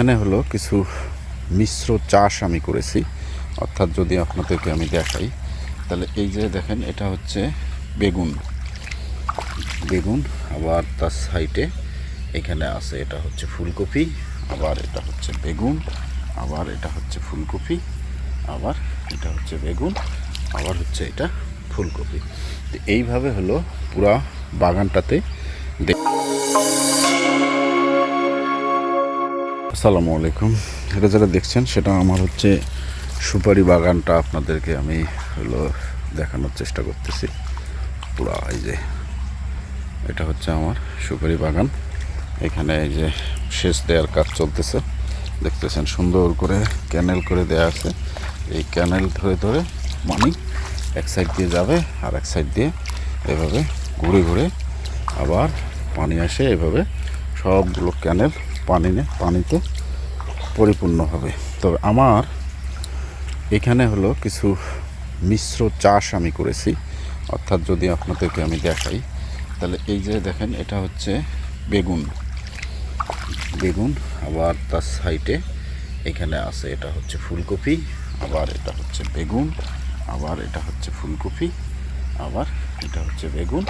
এইখানে হলো কিছু মিশ্র চাষ আমি করেছি। অর্থাৎ যদি আপনাদেরকে আমি দেখাই, তাহলে এই যে দেখেন, এটা হচ্ছে বেগুন। বেগুন আবার তার সাইডে এখানে আছে, এটা হচ্ছে ফুলকপি, আবার এটা হচ্ছে বেগুন, আবার এটা হচ্ছে ফুলকপি, আবার এটা হচ্ছে বেগুন, আবার হচ্ছে এটা ফুলকপি। তো এইভাবে হলো পুরা বাগানটাতে দে- আসসালামু আলাইকুম। এটা যারা দেখছেন, সেটা আমার হচ্ছে সুপারি বাগানটা আপনাদেরকে আমি হলো দেখানোর চেষ্টা করতেছি। পুরা এই যে, এটা হচ্ছে আমার সুপারি বাগান। এখানে এই যে সেচ দেওয়ার কাজ চলতেছে। দেখতেছেন সুন্দর করে ক্যানেল করে দেয়া আছে। এই ক্যানেল ধরে ধরে পানি এক সাইড দিয়ে যাবে আর এক সাইড দিয়ে এভাবে ঘুরে ঘুরে আবার পানি আসে। এভাবে সবগুলো ক্যানেল পানি নে পানিতে পরিপূর্ণ হবে তবে আমার এখানে হলো কিছু মিশ্র চাষ আমি করেছি। অর্থাৎ যদি আপনাদেরকে আমি দেখাই, তাহলে এই যে দেখেন, এটা হচ্ছে বেগুন। বেগুন আবার তার সাইডে এখানে আছে, এটা হচ্ছে ফুলকপি, আবার এটা হচ্ছে বেগুন, আবার এটা হচ্ছে ফুলকপি, আবার এটা হচ্ছে বেগুন,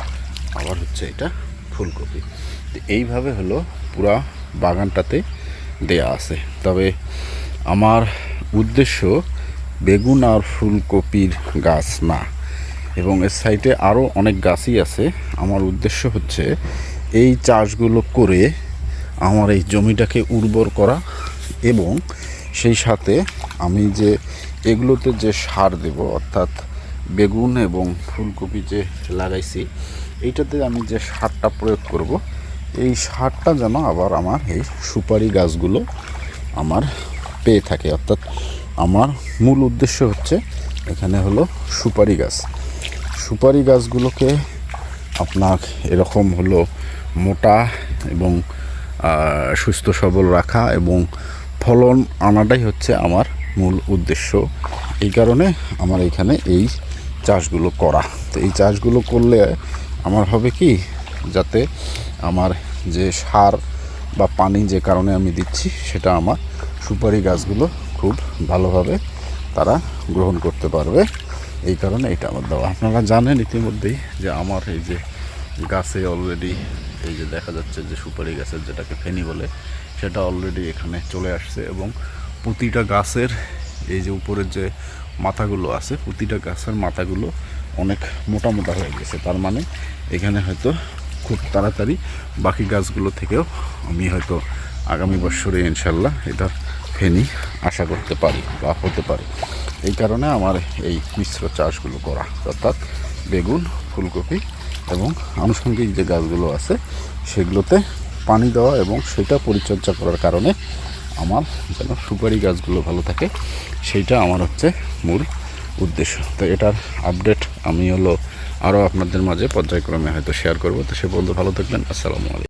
আবার হচ্ছে এটা ফুলকপি। তো এইভাবে হলো পুরা বাগানটাতে দেয়া আছে। তবে আমার উদ্দেশ্য বেগুন আর ফুলকপির গাছ না। এবং এর সাইডে আরও অনেক গাছই আছে। আমার উদ্দেশ্য হচ্ছে এই চাষগুলো করে আমার এই জমিটাকে উর্বর করা এবং সেই সাথে আমি যে এগুলোতে যে সার দেব, অর্থাৎ বেগুন এবং ফুলকপি যে লাগাইছি, এইটাতে আমি যে সারটা প্রয়োগ করব এই সারটা যেন আবার আমার এই সুপারি গাছগুলো আমার পেয়ে থাকে। অর্থাৎ আমার মূল উদ্দেশ্য হচ্ছে এখানে হলো সুপারি গাছ। সুপারি গাছগুলোকে আপনার এরকম হলো মোটা এবং সুস্থ সবল রাখা এবং ফলন আনাটাই হচ্ছে আমার মূল উদ্দেশ্য। এই কারণে আমার এখানে এই চাষগুলো করা। তো এই চাষগুলো করলে আমার হবে কি? যাতে আমার যে সার বা পানি যে কারণে আমি দিচ্ছি, সেটা আমার সুপারি গাছগুলো খুব ভালোভাবে তারা গ্রহণ করতে পারবে। এই কারণে এটা আমার দেওয়া। আপনারা জানেন ইতিমধ্যেই যে আমার এই যে গাছে অলরেডি এই যে দেখা যাচ্ছে যে সুপারি গাছের যেটাকে ফেনি বলে, সেটা অলরেডি এখানে চলে আসছে এবং প্রতিটা গাছের এই যে উপরের যে মাথাগুলো আছে, প্রতিটা গাছের মাথাগুলো অনেক মোটা মোটা হয়ে গেছে। তার মানে এখানে হয়তো খুব তাড়াতাড়ি বাকি গাছগুলো থেকেও আমি হয়তো আগামী বছরে ইনশাল্লাহ এটার ফেনি আশা করতে পারি বা হতে পারে। এই কারণে আমার এই মিশ্র চাষগুলো করা, অর্থাৎ বেগুন, ফুলকপি এবং আনুষঙ্গিক যে গাছগুলো আছে সেগুলোতে পানি দেওয়া এবং সেটা পরিচর্যা করার কারণে আমার যেন সুপারি গাছগুলো ভালো থাকে, সেইটা আমার হচ্ছে মূল উদ্দেশ্য। তো এটার আপডেট আমি হলো আরও আপনাদের মাঝে পর্যায়ক্রমে হয়তো শেয়ার করব। তো সে বন্ধু ভালো থাকবেন। আসসালামু আলাইকুম।